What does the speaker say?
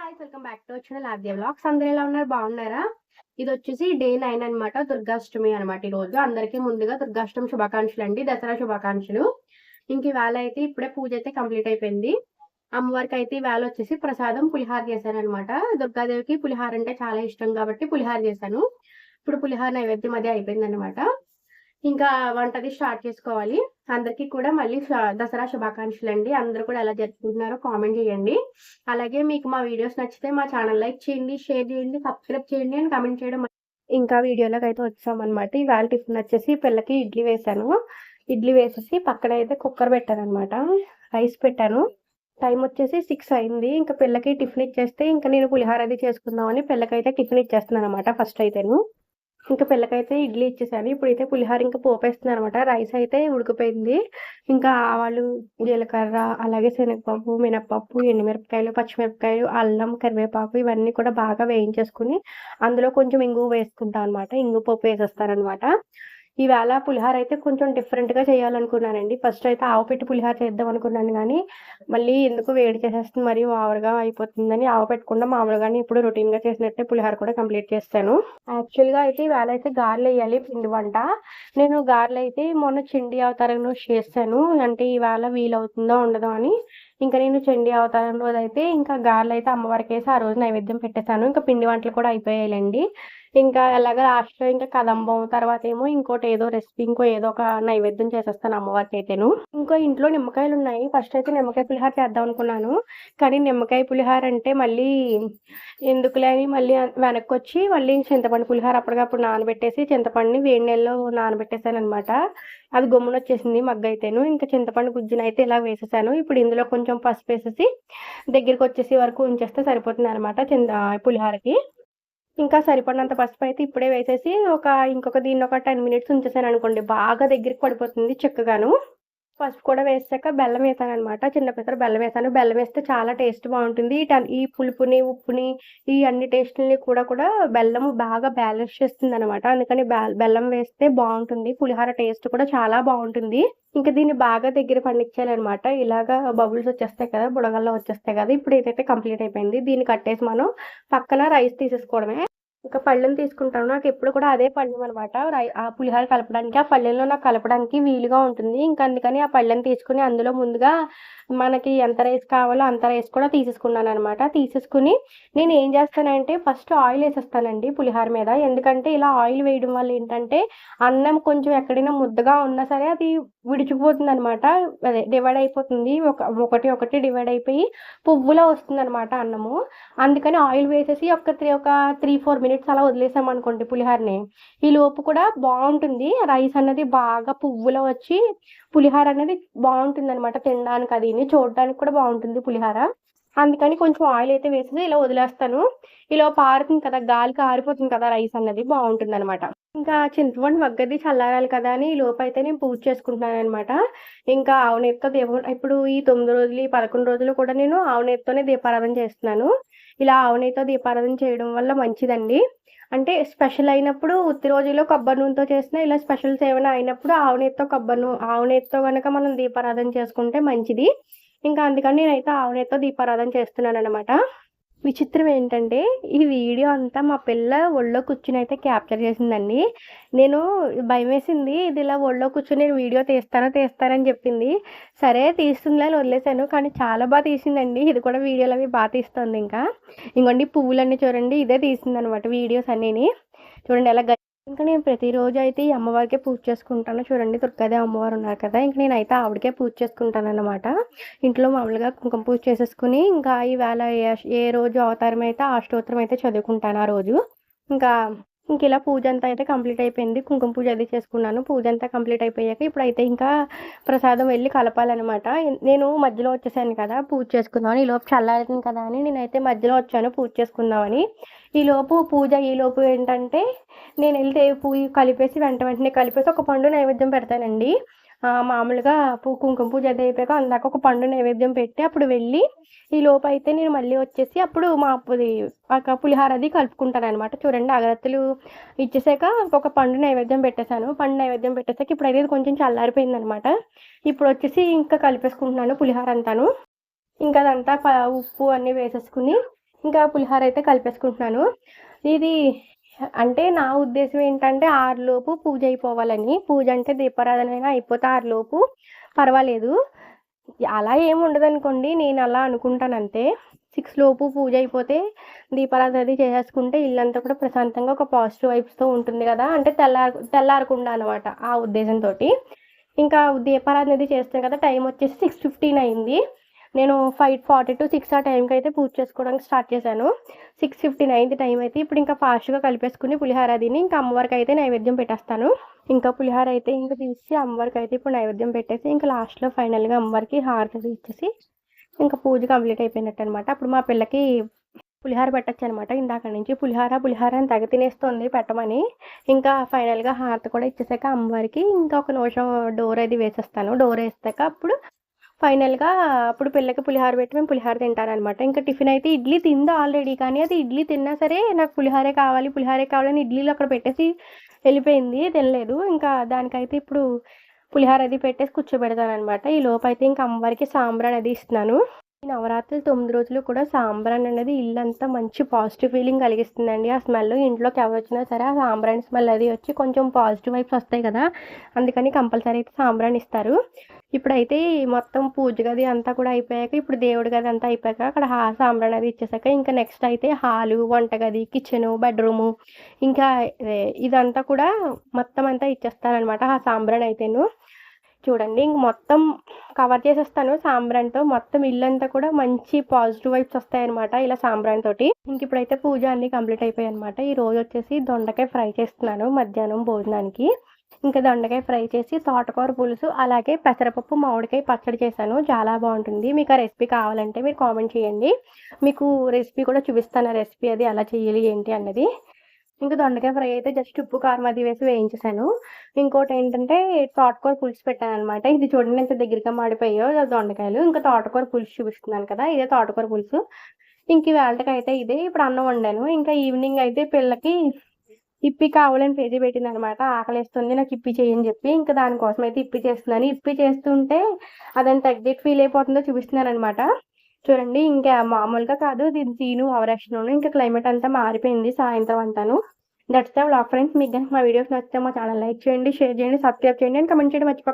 Guys welcome back to వచ్చిన లాద్య blogs అందరూ ఎలా ఉన్నారు? బాగున్నారా? ఇది వచ్చేసి డే నైన్ అన్నమాట దుర్గాష్టమి అన్నమాట ఈ రోజు. అందరికీ ముందుగా దుర్గాష్టమి శుభాకాంక్షలు అండి దసరా శుభాకాంక్షలు. ఇంక ఇవాళ అయితే ఇప్పుడే పూజ అయితే కంప్లీట్ అయిపోయింది. అమ్మవారికి అయితే ఇవాళ వచ్చేసి ప్రసాదం పులిహార చేశాను అనమాట దుర్గాదేవికి పులిహార అంటే చాలా ఇష్టం కాబట్టి పులిహార చేశాను. ఇప్పుడు పులిహార నైవేద్యం అది అయిపోయింది అనమాట ఇంకా వంటది స్టార్ట్ చేసుకోవాలి. అందరికీ కూడా మళ్ళీ దసరా శుభాకాంక్షలు అండి అందరూ కూడా ఎలా జరుపుకుంటున్నారో కామెంట్ చేయండి. అలాగే మీకు మా వీడియోస్ నచ్చితే మా ఛానల్ లైక్ చేయండి షేర్ చేయండి సబ్స్క్రైబ్ చేయండి అని కామెంట్ చేయడం ఇంకా వీడియోలోకి అయితే వచ్చామన్నమాట. ఇవాళ టిఫిన్ వచ్చేసి పిల్లకి ఇడ్లీ వేసాను. ఇడ్లీ వేసేసి పక్కన అయితే కుక్కర్ పెట్టాను అనమాట రైస్ పెట్టాను. టైం వచ్చేసి సిక్స్ అయింది. ఇంకా పిల్లకి టిఫిన్ ఇచ్చేస్తే ఇంకా నేను పులిహార అది చేసుకుందామని పిల్లకైతే టిఫిన్ ఇచ్చేస్తున్నాను అనమాట ఫస్ట్ అయితేను. ఇంకా పిల్లకైతే ఇడ్లీ ఇచ్చేసాను. ఇప్పుడైతే పులిహార ఇంకా పోపేస్తున్నాను అనమాట రైస్ అయితే ఉడికిపోయింది. ఇంకా ఆవాలు జీలకర్ర అలాగే శనగపప్పు మినపప్పు ఎండుమిరపకాయలు పచ్చిమిరపకాయలు అల్లం కరివేపాకు ఇవన్నీ కూడా బాగా వేయించేసుకుని అందులో కొంచెం ఇంగు వేసుకుంటాను అనమాట. ఇంగు పప్పు వేసేస్తాను అనమాట ఈవేళ పులిహార అయితే కొంచెం డిఫరెంట్గా చేయాలనుకున్నానండి. ఫస్ట్ అయితే ఆవు పెట్టి పులిహార చేద్దాం అనుకున్నాను కానీ మళ్ళీ ఎందుకు వేడి చేసేస్తుంది మరి ఓవర్గా అయిపోతుందని ఆవు పెట్టకుండా మామూలుగానే ఇప్పుడు రొటీన్గా చేసినట్టే పులిహార కూడా కంప్లీట్ చేస్తాను. యాక్చువల్గా అయితే ఈవేళ అయితే గారెలు వేయాలి పిండి వంట. నేను గారెలు అయితే మొన్న చిండి అవతారం రోజు చేస్తాను. అంటే ఈవేళ వీలవుతుందో ఉండదో అని. ఇంకా నేను చండీ అవతారం రోజు అయితే ఇంకా గారెలు అయితే అమ్మవారికి వేసి ఆ రోజు నైవేద్యం పెట్టేశాను. ఇంకా పిండి వంటలు కూడా అయిపోయాయండి ఇంకా ఎలాగ లాస్ట్లో ఇంకా కదంబం తర్వాత ఏమో ఇంకోటి ఏదో రెసిపీ ఇంకో ఏదో ఒక నైవేద్యం చేసేస్తాను అమ్మవారికి అయితేను. ఇంకో ఇంట్లో నిమ్మకాయలు ఉన్నాయి. ఫస్ట్ అయితే నిమ్మకాయ పులిహార చేద్దాం అనుకున్నాను. కానీ నిమ్మకాయ పులిహార అంటే మళ్ళీ ఎందుకులే అని మళ్ళీ వెనక్కి వచ్చి మళ్ళీ చింతపండు పులిహార అప్పటికప్పుడు నానబెట్టేసి చింతపండుని వేడి నీళ్ళలో నానబెట్టేసాను అనమాట అది గమ్మున వచ్చేసింది మగ్గ అయితేను. ఇంకా చింతపండు గుజ్జున అయితే ఇలా వేసేసాను. ఇప్పుడు ఇందులో కొంచెం పసుపు వేసేసి దగ్గరికి వచ్చేసి వరకు ఉంచేస్తే సరిపోతుంది అనమాట చింత పులిహారకి. ఇంకా సరిపడినంత పసుపు అయితే ఇప్పుడే వేసేసి ఒక ఇంకొక దీన్ని ఒక టెన్ మినిట్స్ ఉంచేసాను అనుకోండి. బాగా దగ్గరికి పడిపోతుంది చక్కగాను. పసుపు కూడా వేసాక బెల్లం వేసాను అనమాట చిన్న పెసర బెల్లం వేసాను. బెల్లం వేస్తే చాలా టేస్ట్ బాగుంటుంది. ఈ టన్- ఈ పులుపుని ఉప్పుని ఈ అన్ని టేస్ట్ని కూడా కూడా బెల్లం బాగా బ్యాలెన్స్ చేస్తుంది అనమాట అందుకని బెల్లం వేస్తే బాగుంటుంది. పులిహోర టేస్ట్ కూడా చాలా బాగుంటుంది. ఇంకా దీన్ని బాగా దగ్గర పండించాలన్నమాట. ఇలాగా బబుల్స్ వచ్చేస్తాయి కదా బుడగల్లో వచ్చేస్తాయి కదా ఇప్పుడు ఏదైతే కంప్లీట్ అయిపోయింది. దీన్ని కట్టేసి మనం పక్కన రైస్ తీసేసుకోవడమే. ఇంకా పళ్ళెం తీసుకుంటాను. నాకు ఎప్పుడు కూడా అదే పళ్ళెం అనమాట ఆ పులిహోర కలపడానికి ఆ పళ్ళెంలో నాకు కలపడానికి వీలుగా ఉంటుంది. ఇంకా అందుకని ఆ పళ్ళెం తీసుకుని అందులో ముందుగా మనకి ఎంత రైస్ కావాలో అంత రైస్ కూడా తీసేసుకున్నాను అనమాట తీసేసుకుని నేను ఏం చేస్తానంటే ఫస్ట్ ఆయిల్ వేసేస్తానండి పులిహోర మీద. ఎందుకంటే ఇలా ఆయిల్ వేయడం వల్ల ఏంటంటే అన్నం కొంచెం ఎక్కడైనా ముద్దగా ఉన్నా సరే అది విడిచిపోతుంది అనమాట అదే డివైడ్ అయిపోతుంది. ఒక ఒకటి ఒకటి డివైడ్ అయిపోయి పువ్వులా వస్తుంది అనమాట అన్నము. అందుకని ఆయిల్ వేసేసి ఒక త్రీ ఒక త్రీ ఫోర్ మినిట్స్ అలా వదిలేసామనుకోండి పులిహోరని. ఈ లోపు కూడా బాగుంటుంది. రైస్ అన్నది బాగా పువ్వులో వచ్చి పులిహోర అనేది బాగుంటుంది అనమాట తినడానికి అది చూడడానికి కూడా బాగుంటుంది పులిహోర. అందుకని కొంచెం ఆయిల్ అయితే వేసేసి ఇలా వదిలేస్తాను. ఇలా పారుతుంది కదా గాలికి ఆరిపోతుంది కదా రైస్ అన్నది బాగుంటుంది అనమాట ఇంకా చింతపండు వగ్గది చల్లారాలి కదా అని ఈ లోపు అయితే నేను పూజ చేసుకుంటున్నాను అనమాట ఇంకా ఆవునేతితో దీపం ఇప్పుడు ఈ తొమ్మిది రోజులు ఈ పదకొండు రోజులు కూడా నేను ఆవునేత్తోనే దీపారాధన చేస్తున్నాను. ఇలా ఆవునేతితో దీపారాధన చేయడం వల్ల మంచిదండి. అంటే స్పెషల్ అయినప్పుడు ఉత్తి రోజుల్లో కొబ్బరి నూనెతో చేసిన ఇలా స్పెషల్స్ ఏమైనా అయినప్పుడు ఆవునేతితో కొబ్బరి నూనె ఆవునేతితో కనుక మనం దీపారాధన చేసుకుంటే మంచిది. ఇంకా అందుకని నేనైతే ఆవునేతితో దీపారాధన చేస్తున్నాను అనమాట విచిత్రం ఏంటంటే ఈ వీడియో అంతా మా పిల్ల ఒళ్ళో కూర్చుని అయితే క్యాప్చర్ చేసిందండి. నేను భయం వేసింది ఇది ఇలా ఒళ్ళో కూర్చుని నేను వీడియో తీస్తానో తీస్తానని చెప్పింది. సరే తీస్తుందిలే అని వదిలేశాను కానీ చాలా బాగా తీసిందండి. ఇది కూడా వీడియోలు అవి బాగా తీస్తుంది ఇంకా. ఇంకోండి పువ్వులన్నీ చూడండి ఇదే తీసింది అనమాట వీడియోస్ అన్నీ చూడండి ఎలా గ- ఇంకా నేను ప్రతిరోజు అయితే ఈ అమ్మవారికే పూజ చేసుకుంటాను. చూడండి దుర్గాదేవి అమ్మవారు ఉన్నారు కదా ఇంక నేనైతే ఆవిడకే పూజ చేసుకుంటాను అనమాట ఇంట్లో మామూలుగా కుంకుమ పూజ చేసేసుకుని ఇంకా ఈవేళ ఏ ఏ రోజు అవతారం అయితే అష్టోత్తరం అయితే చదువుకుంటాను ఆ రోజు. ఇంకా ఇంక ఇలా పూజ అంతా అయితే కంప్లీట్ అయిపోయింది. కుంకుమ పూజ అది చేసుకున్నాను. పూజ అంతా కంప్లీట్ అయిపోయాక ఇప్పుడైతే ఇంకా ప్రసాదం వెళ్ళి కలపాలన్నమాట. నేను మధ్యలో వచ్చేసాను కదా పూజ చేసుకుందామని. ఈలోపు చల్లారుతుంది కదా అని నేనైతే మధ్యలో వచ్చాను పూజ చేసుకుందామని. ఈలోపు పూజ ఈలోపు ఏంటంటే నేను వెళ్తే పూజ కలిపేసి వెంట వెంటనే కలిపేసి ఒక పండు నైవేద్యం పెడతానండి. మామూలుగా పూ కుంకుమ పూజ అది అయిపోయాక అందాక ఒక పండు నైవేద్యం పెట్టి అప్పుడు వెళ్ళి ఈ లోపు అయితే నేను మళ్ళీ వచ్చేసి అప్పుడు మా అప్పుది ఒక పులిహార అది కలుపుకుంటాను అనమాట చూడండి అగరత్తులు ఇచ్చేసాక ఒక పండు నైవేద్యం పెట్టేశాను. పండు నైవేద్యం పెట్టేసాక ఇప్పుడు అయితే కొంచెం చల్లారిపోయింది అనమాట ఇప్పుడు వచ్చేసి ఇంకా కలిపేసుకుంటున్నాను పులిహార అంతాను. ఇంకా అదంతా ప- ఉప్పు అన్నీ వేసేసుకుని ఇంకా పులిహోర అయితే కలిపేసుకుంటున్నాను. ఇది అంటే నా ఉద్దేశం ఏంటంటే ఆరులోపు పూజ అయిపోవాలని. పూజ అంటే దీపారాధన అయినా అయిపోతే ఆరులోపు. పర్వాలేదు. అలా ఏమి అనుకోండి నేను అలా అనుకుంటాను అంతే సిక్స్ లోపు పూజ అయిపోతే దీపారాధన అది చేసేసుకుంటే ఇల్లంతా కూడా ప్రశాంతంగా ఒక పాజిటివ్ వైబ్స్తో ఉంటుంది కదా. అంటే తెల్లారు తెల్లారకుండా అనమాట ఆ ఉద్దేశంతో ఇంకా దీపారాధన అది చేస్తాం కదా. టైం వచ్చేసి సిక్స్ ఫిఫ్టీన్ అయింది. నేను ఫైవ్ ఫార్టీ టు సిక్స్ ఆ టైంకి అయితే పూజ చేసుకోవడానికి స్టార్ట్ చేశాను. సిక్స్ ఫిఫ్టీ నైన్త్ టైం అయితే ఇప్పుడు ఇంకా ఫాస్ట్గా కలిపేసుకుని పులిహార దీన్ని ఇంకా అమ్మవారికి అయితే నైవేద్యం పెట్టేస్తాను. ఇంకా పులిహార అయితే ఇంకా తీసి అమ్మవారికి అయితే ఇప్పుడు నైవేద్యం పెట్టేసి ఇంకా లాస్ట్లో ఫైనల్గా అమ్మవారికి హారతి ఇచ్చేసి ఇంకా పూజ కంప్లీట్ అయిపోయినట్టు అనమాట అప్పుడు మా పిల్లకి పులిహార పెట్టచ్చు అనమాట ఇందాక నుంచి పులిహార పులిహార అని తెగ తినేస్తుంది పెట్టమని. ఇంకా ఫైనల్గా హారతి కూడా ఇచ్చేసాక అమ్మవారికి ఇంకా ఒక నిమిషం డోర్ అది వేసేస్తాను. డోర్ వేసాక అప్పుడు ఫైనల్గా అప్పుడు పిల్లకి పులిహార పెట్టి మేము పులిహార తింటారనమాట ఇంకా టిఫిన్ అయితే ఇడ్లీ తిందా ఆల్రెడీ కానీ అది ఇడ్లీ తిన్నా సరే నాకు పులిహారే కావాలి పులిహారే కావాలని ఇడ్లీలో అక్కడ పెట్టేసి వెళ్ళిపోయింది తినలేదు. ఇంకా దానికైతే ఇప్పుడు పులిహార అది పెట్టేసి కూర్చోబెడతాను అనమాట ఈ లోపు అయితే ఇంకా అమ్మవారికి సాంబ్రాన్ అది ఇస్తున్నాను. ఈ నవరాత్రులు తొమ్మిది రోజులు కూడా సాంబ్రాన్ అనేది ఇల్లంతా మంచి పాజిటివ్ ఫీలింగ్ కలిగిస్తుందండి. ఆ స్మెల్ ఇంట్లోకి ఎవరు వచ్చినా సరే ఆ సాంబ్రాన్ స్మెల్ అది వచ్చి కొంచెం పాజిటివ్ వైబ్స్ వస్తాయి కదా అందుకని కంపల్సరీ అయితే సాంబ్రాన్ ఇస్తారు. ఇప్పుడైతే మొత్తం పూజ గది అంతా కూడా అయిపోయాక ఇప్పుడు దేవుడి గది అంతా అయిపోయాక అక్కడ హా సాంబ్రాన్ అది ఇచ్చేసాక ఇంకా నెక్స్ట్ అయితే హాలు వంటగది కిచెను బెడ్రూము ఇంకా ఇదంతా కూడా మొత్తం అంతా ఇచ్చేస్తానమాట ఆ సాంబ్రాణి అయితేను. చూడండి ఇంక మొత్తం కవర్ చేసేస్తాను. సాంబ్రాన్తో మొత్తం ఇల్లు అంతా కూడా మంచి పాజిటివ్ వైబ్స్ వస్తాయన్నమాట ఇలా సాంబ్రాన్ తోటి. ఇంక ఇప్పుడైతే పూజ అన్ని కంప్లీట్ అయిపోయాయి అనమాట ఈ రోజు వచ్చేసి దొండకాయ ఫ్రై చేస్తున్నాను మధ్యాహ్నం భోజనానికి. ఇంకా దొండకాయ ఫ్రై చేసి తోటకూర పులుసు అలాగే పెసరపప్పు మామిడికాయ పచ్చడి చేశాను. చాలా బాగుంటుంది. మీకు ఆ రెసిపీ కావాలంటే మీరు కామెంట్ చేయండి. మీకు రెసిపీ కూడా చూపిస్తాను. ఆ రెసిపీ అది ఎలా చేయాలి ఏంటి అన్నది. ఇంకా దొండకాయ ఫ్రై అయితే జస్ట్ ఉప్పు కారం అది వేసి వేయించేసాను ఇంకోటి ఏంటంటే తోటకూర పులుసు పెట్టాను అనమాట ఇది చూడండి ఎంత దగ్గరగా మాడిపోయాయో దొండకాయలు. ఇంకా తోటకూర పులుసు చూపిస్తున్నాను కదా ఇదే తోటకూర పులుసు. ఇంక వేళకి అయితే ఇదే. ఇప్పుడు అన్నం వండాను. ఇంకా ఈవినింగ్ అయితే పిల్లకి ఇప్పి కావాలని పేజీ పెట్టింది అనమాట ఆకలిస్తుంది నాకు ఇప్పి చేయని చెప్పి. ఇంకా దానికోసం అయితే ఇప్పి చేస్తున్నాను. ఇప్పి చేస్తుంటే అదంత ఎగ్జిట్ ఫీల్ అయిపోతుందో చూపిస్తున్నాను అనమాట చూడండి ఇంకా మామూలుగా కాదు. దీని సీను ఓవరాక్షన్ ఇంకా క్లైమేట్ అంతా మారిపోయింది సాయంత్రం అంతాను. దట్స్ ద వ్లాగ్ ఫ్రెండ్స్ మీకు కనుక మా వీడియోస్ నచ్చితే మా ఛానల్ లైక్ చేయండి షేర్ చేయండి సబ్స్క్రైబ్ చేయండి అండ్ కమెంట్ చేయడం మర్చిపో